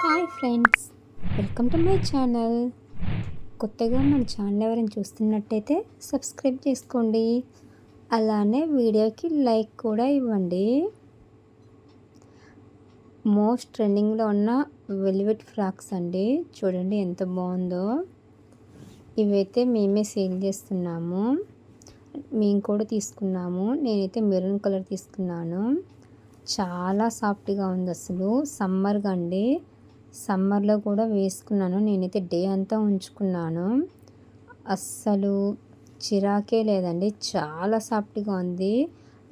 Hi friends welcome to my channel. కొత్తగా మన channel ఎవరైనా చూస్తున్నట్టయితే సబ్స్క్రైబ్ చేసుకోండి. అలానే వీడియోకి లైక్ కూడా ఇవ్వండి. మోస్ట్ ట్రెండింగ్లో ఉన్న వెల్వెట్ ఫ్రాక్స్ అండి. చూడండి ఎంత బాగుందో. ఇవైతే మేమే సేల్ చేస్తున్నాము. మేము కూడా తీసుకున్నాము. నేనైతే మెరూన్ కలర్ తీసుకున్నాను. చాలా సాఫ్ట్గా ఉంది అసలు. సమ్మర్గా అండి. సమ్మర్లో కూడా వేసుకున్నాను. నేనైతే డే అంతా ఉంచుకున్నాను. అస్సలు చిరాకే లేదండి. చాలా సాఫ్ట్గా ఉంది.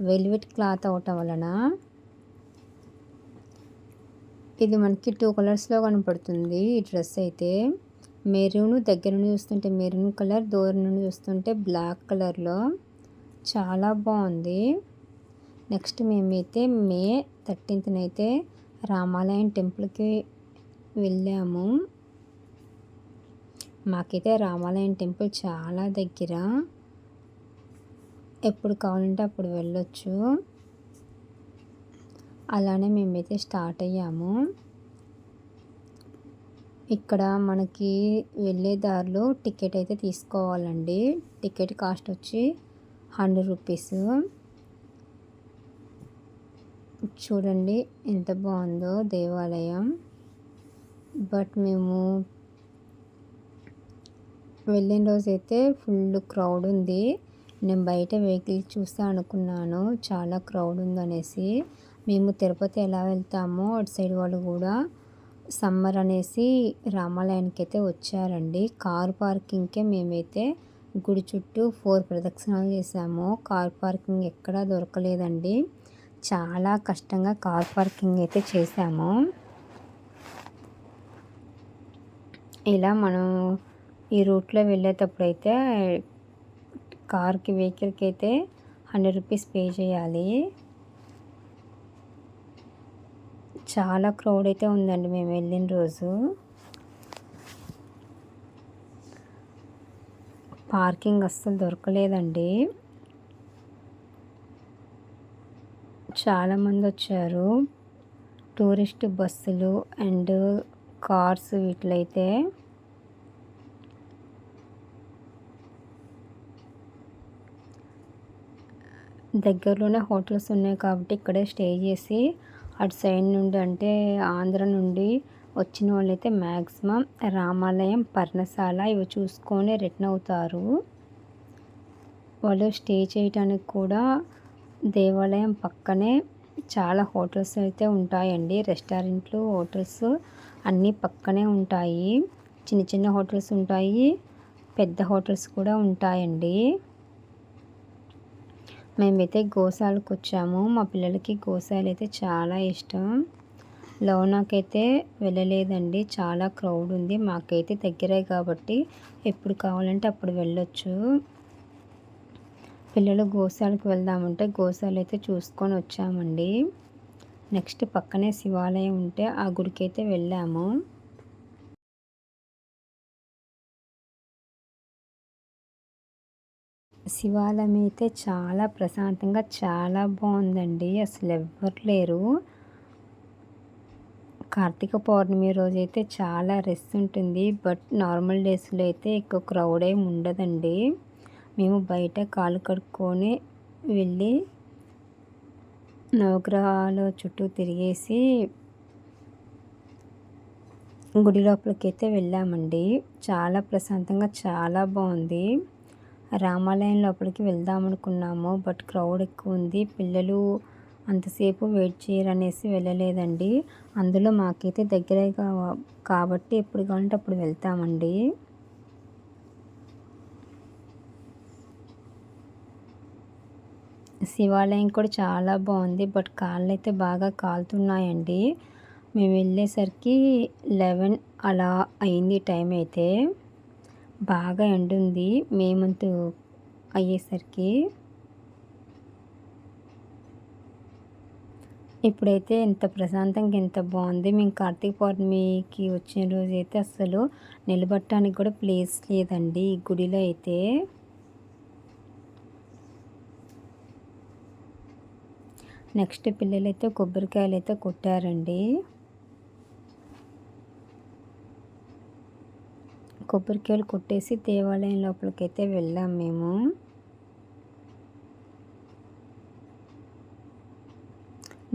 వెల్వెట్ క్లాత్ అవటం వలన. ఇది మనకి టూ కలర్స్లో కనపడుతుంది ఈ డ్రెస్ అయితే. మెరూన్ దగ్గర నుండి చూస్తుంటే మెరూన్ కలర్ దూరం నుండి చూస్తుంటే బ్లాక్ కలర్లో. చాలా బాగుంది. నెక్స్ట్ మేమైతే మే థర్టీన్త్న అయితే రామాలయం టెంపుల్కి వెళ్ళాము. మాకైతే రామాలయం టెంపుల్ చాలా దగ్గర. ఎప్పుడు కావాలంటే అప్పుడు వెళ్ళొచ్చు. అలానే మేమైతే స్టార్ట్ అయ్యాము. ఇక్కడ మనకి వెళ్ళే దారిలో టికెట్ అయితే తీసుకోవాలండి. టికెట్ కాస్ట్ వచ్చి హండ్రెడ్ రూపీస్. చూడండి ఎంత బాగుందో దేవాలయం. బట్ మేము వెళ్ళిన రోజైతే ఫుల్ క్రౌడ్ ఉంది. నేను బయట వెహికల్ చూస్తే అనుకున్నాను. చాలా క్రౌడ్ ఉందనేసి. మేము తిరుపతి ఎలా వెళ్తామో అటు సైడ్ వాళ్ళు కూడా సమ్మర్ అనేసి రామాలయానికి అయితే వచ్చారండి. కార్ పార్కింగ్కే మేమైతే గుడి చుట్టూ ఫోర్ ప్రదక్షిణాలు చేసాము. కార్ పార్కింగ్ ఎక్కడా దొరకలేదండి. చాలా కష్టంగా కార్ పార్కింగ్ అయితే చేసాము. ఇలా మనం ఈ రూట్లో వెళ్ళేటప్పుడు అయితే కార్కి వెహికల్కి అయితే హండ్రెడ్ రూపీస్ పే చేయాలి. చాలా క్రౌడ్ అయితే ఉందండి మేము వెళ్ళిన రోజు. పార్కింగ్ అస్సలు దొరకలేదండి. చాలామంది వచ్చారు. టూరిస్ట్ బస్సులు అండ్ కార్స్ వీటిలైతే దగ్గరలోనే హోటల్స్ ఉన్నాయి కాబట్టి ఇక్కడే స్టే చేసి అటు సైడ్ నుండి అంటే ఆంధ్ర నుండి వచ్చిన వాళ్ళైతే మ్యాక్సిమం రామాలయం పర్ణశాల ఇవి చూసుకొని రిటర్న్ అవుతారు. వాళ్ళు స్టే చేయడానికి కూడా దేవాలయం పక్కనే చాలా హోటల్స్ అయితే ఉంటాయండి. రెస్టారెంట్లు హోటల్స్ అన్నీ పక్కనే ఉంటాయి. చిన్న చిన్న హోటల్స్ ఉంటాయి. పెద్ద హోటల్స్ కూడా ఉంటాయండి. మేమైతే గోశాలకు వచ్చాము మా పిల్లలకి గోశాల అయితే చాలా ఇష్టం. లోనాకైతే వెళ్ళలేదండి. చాలా క్రౌడ్ ఉంది. మాకైతే దగ్గరే కాబట్టి ఎప్పుడు కావాలంటే అప్పుడు వెళ్ళొచ్చు. పిల్లలు గోశాలకు వెళ్దామంటే గోశాల అయితే చూసుకొని వచ్చామండి. నెక్స్ట్ పక్కనే శివాలయం ఉంటే ఆ గుడికి అయితే వెళ్ళాము. శివాలయం అయితే చాలా ప్రశాంతంగా చాలా బాగుందండి. అసలు ఎవ్వరు లేరు. కార్తీక పౌర్ణమి రోజు అయితే చాలా రెస్ట్ ఉంటుంది. బట్ నార్మల్ డేస్లో అయితే ఎక్కువ క్రౌడ్ ఏమి ఉండదండి. మేము బయట కాలు కడుక్కొని వెళ్ళి నవగ్రహాల చుట్టూ తిరిగేసి గుడి లోపలికి అయితే వెళ్ళామండి. చాలా ప్రశాంతంగా చాలా బాగుంది. రామాలయం లోపలికి వెళ్దాం అనుకున్నాము బట్ క్రౌడ్ ఎక్కువ ఉంది. పిల్లలు అంతసేపు వెయిట్ చేయరనేసి వెళ్ళలేదండి. అందులో మాకైతే దగ్గరే కాబట్టి ఎప్పుడు కావాలంటే అప్పుడు వెళ్తామండి. శివాలయం కూడా చాలా బాగుంది బట్ కాళ్ళు అయితే బాగా కాలుతున్నాయండి. మేము వెళ్ళేసరికి లెవెన్ అలా అయింది టైం అయితే. బాగా ఉంటుంది మే మంత్ అయ్యేసరికి. ఇప్పుడైతే ఇంత ప్రశాంతంగా ఎంత బాగుంది. మేము కార్తీక పౌర్ణమికి వచ్చిన రోజు అయితే అసలు నిలబట్టడానికి కూడా ప్లేస్ లేదండి ఈ గుడిలో అయితే. నెక్స్ట్ పిల్లలైతే కొబ్బరికాయలు అయితే కొట్టారండి. కొబ్బరికాయలు కొట్టేసి దేవాలయం లోపలికైతే వెళ్ళాం మేము.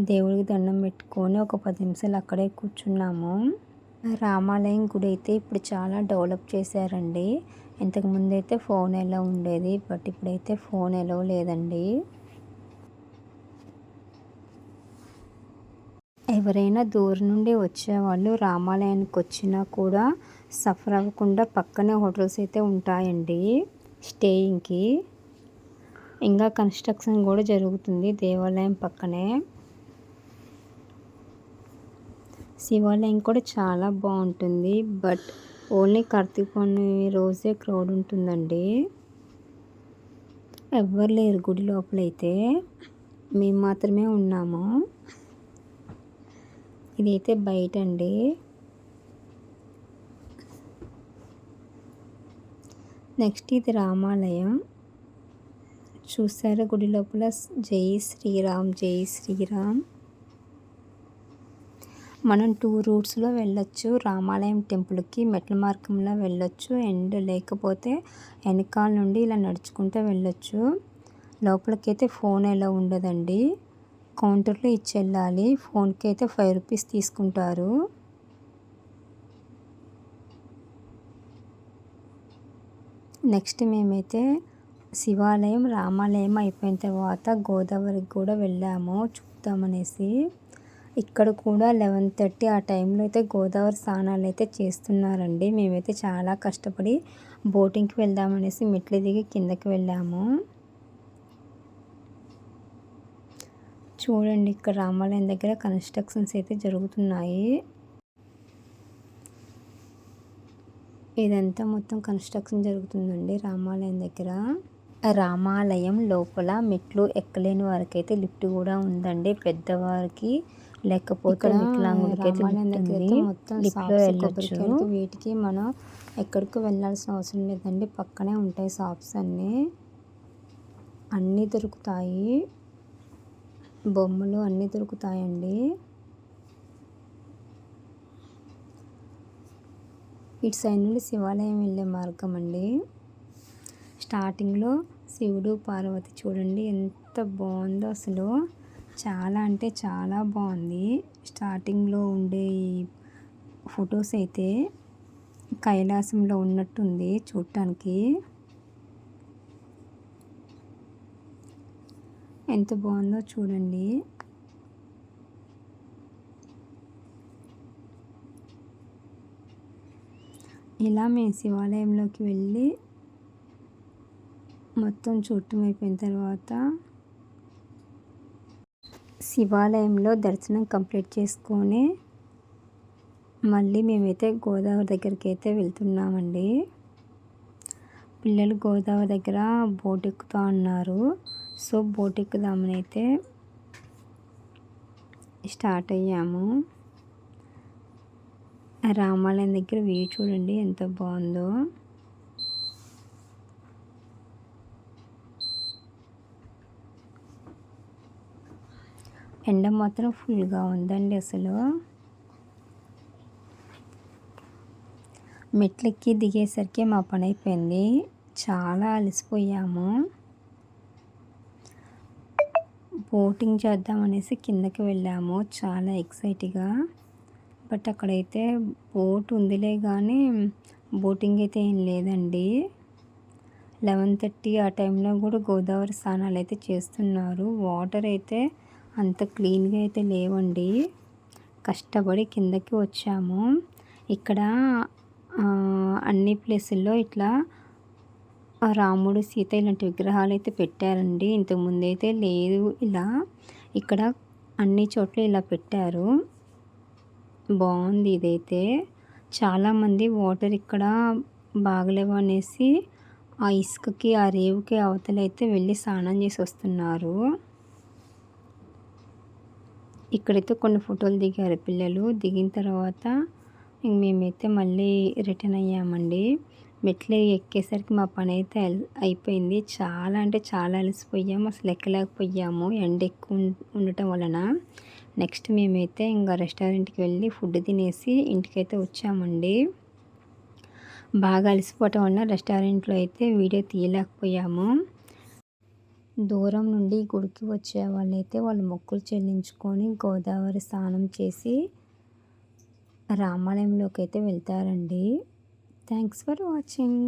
దేవుడికి దండం పెట్టుకొని ఒక పది నిమిషాలు అక్కడే కూర్చున్నాము. రామాలయం గుడి అయితే ఇప్పుడు చాలా డెవలప్ చేశారండి. ఇంతకుముందు అయితే ఫోన్ ఎలా ఉండేది బట్ ఇప్పుడైతే ఫోన్ ఎలా లేదండి. ఎవరైనా దూరం నుండి వచ్చేవాళ్ళు రామాలయానికి వచ్చినా కూడా సఫర్ అవ్వకుండా పక్కనే హోటల్స్ అయితే ఉంటాయండి స్టేయింగ్కి. ఇంకా కన్స్ట్రక్షన్ కూడా జరుగుతుంది దేవాలయం పక్కనే. శివాలయం కూడా చాలా బాగుంటుంది. బట్ ఓన్లీ కార్తీక పౌర్ణమి రోజే క్రౌడ్ ఉంటుందండి. ఎవ్వరు లేరు గుడి లోపలైతే. మేము మాత్రమే ఉన్నాము. ఇదైతే బయట అండి నెక్స్ట్ ఇది రామాలయం. చూసారు గుడి లోపల జై శ్రీరామ్ జై శ్రీరామ్. మనం టూ రూట్స్లో వెళ్ళొచ్చు. రామాలయం టెంపుల్కి మెట్ల మార్గంలో వెళ్ళొచ్చు. అండ్ లేకపోతే వెనకాల నుండి ఇలా నడుచుకుంటూ వెళ్ళొచ్చు. లోపలికైతే ఫోన్ ఎలా ఉండదండి. కౌంటర్లో ఇచ్చి వెళ్ళాలి. ఫోన్కి అయితే ఫైవ్ రూపీస్ తీసుకుంటారు. నెక్స్ట్ మేమైతే శివాలయం రామాలయం అయిపోయిన తర్వాత గోదావరికి కూడా వెళ్ళాము చూద్దామనేసి. ఇక్కడ కూడా లెవెన్ థర్టీ ఆ టైంలో అయితే గోదావరి స్నానాలు అయితే చేస్తున్నారండి. మేమైతే చాలా కష్టపడి బోటింగ్కి వెళ్దామనేసి మెట్లు దిగి కిందకి వెళ్ళాము. చూడండి ఇక్కడ రామాలయం దగ్గర కన్స్ట్రక్షన్స్ అయితే జరుగుతున్నాయి. ఇదంతా మొత్తం కన్స్ట్రక్షన్ జరుగుతుందండి రామాలయం దగ్గర. రామాలయం లోపల మెట్లు ఎక్కలేని వారికి అయితే లిఫ్ట్ కూడా ఉందండి. పెద్దవారికి లేకపోతే మొత్తం వీటికి మనం ఎక్కడికి వెళ్ళాల్సిన అవసరం లేదండి. పక్కనే ఉంటాయి షాప్స్ అన్నీ. అన్నీ దొరుకుతాయి. బొమ్మలు అన్నీ దొరుకుతాయండి. ఇటు సైడ్ నుండి శివాలయం వెళ్ళే మార్గం అండి. స్టార్టింగ్లో శివుడు పార్వతి చూడండి ఎంత బాగుందో అసలు. చాలా అంటే చాలా బాగుంది స్టార్టింగ్లో ఉండే ఫొటోస్ అయితే కైలాసంలో ఉన్నట్టుంది చూడటానికి ఎంత బాగుందో చూడండి. ఇలా మేము శివాలయంలోకి వెళ్ళి మొత్తం చూడటం అయిపోయిన తర్వాత శివాలయంలో దర్శనం కంప్లీట్ చేసుకొని మళ్ళీ మేమైతే గోదావరి దగ్గరికి అయితే వెళ్తున్నామండి. పిల్లలు గోదావరి దగ్గర బోట్ ఎక్కుతా ఉన్నారు. సో బోట్ ఎక్కుదామని అయితే స్టార్ట్ అయ్యాము. రామాలయం దగ్గర వ్యూ చూడండి ఎంత బాగుందో. ఎండ మాత్రం ఫుల్గా ఉందండి అసలు. మెట్లెక్కి దిగేసరికి మా పని అయిపోయింది. చాలా అలసిపోయాము. బోటింగ్ చేద్దామనేసి కిందకి వెళ్ళాము. చాలా ఎక్సైట్గా. బట్ అక్కడైతే బోట్ ఉందిలే కానీ బోటింగ్ అయితే ఏం లేదండి. లెవెన్ థర్టీ ఆ టైంలో కూడా గోదావరి స్నానాలు అయితే చేస్తున్నారు. వాటర్ అయితే అంత క్లీన్గా అయితే లేవండి. కష్టపడి కిందకి వచ్చాము. ఇక్కడ అన్ని ప్లేసుల్లో ఇట్లా రాముడు సీత ఇలాంటి విగ్రహాలు అయితే పెట్టారండి. ఇంతకుముందు అయితే లేదు. ఇలా ఇక్కడ అన్ని చోట్ల ఇలా పెట్టారు. బాగుంది ఇదైతే. చాలామంది వాటర్ ఇక్కడ బాగలేవు అనేసి ఆ ఇసుకకి ఆ రేవుకి అవతలైతే వెళ్ళి స్నానం చేసి వస్తున్నారు. ఇక్కడైతే కొన్ని ఫోటోలు దిగారు పిల్లలు. దిగిన తర్వాత మేమైతే మళ్ళీ రిటర్న్ అయ్యామండి. మెట్లు ఎక్కేసరికి మా పని అయితే అయిపోయింది. చాలా అంటే చాలా అలసిపోయాము. అసలు ఎక్కలేకపోయాము. ఎండ ఎక్కువ ఉండటం వలన. నెక్స్ట్ మేమైతే ఇంకా రెస్టారెంట్కి వెళ్ళి ఫుడ్ తినేసి ఇంటికైతే వచ్చామండి. బాగా అలసిపోవటం వల్ల రెస్టారెంట్లో అయితే వీడియో తీయలేకపోయాము. దూరం నుండి గుడికి వచ్చే వాళ్ళైతే వాళ్ళు మొక్కులు చెల్లించుకొని గోదావరి స్నానం చేసి రామాలయంలోకి అయితే వెళ్తారండి. Thanks for watching.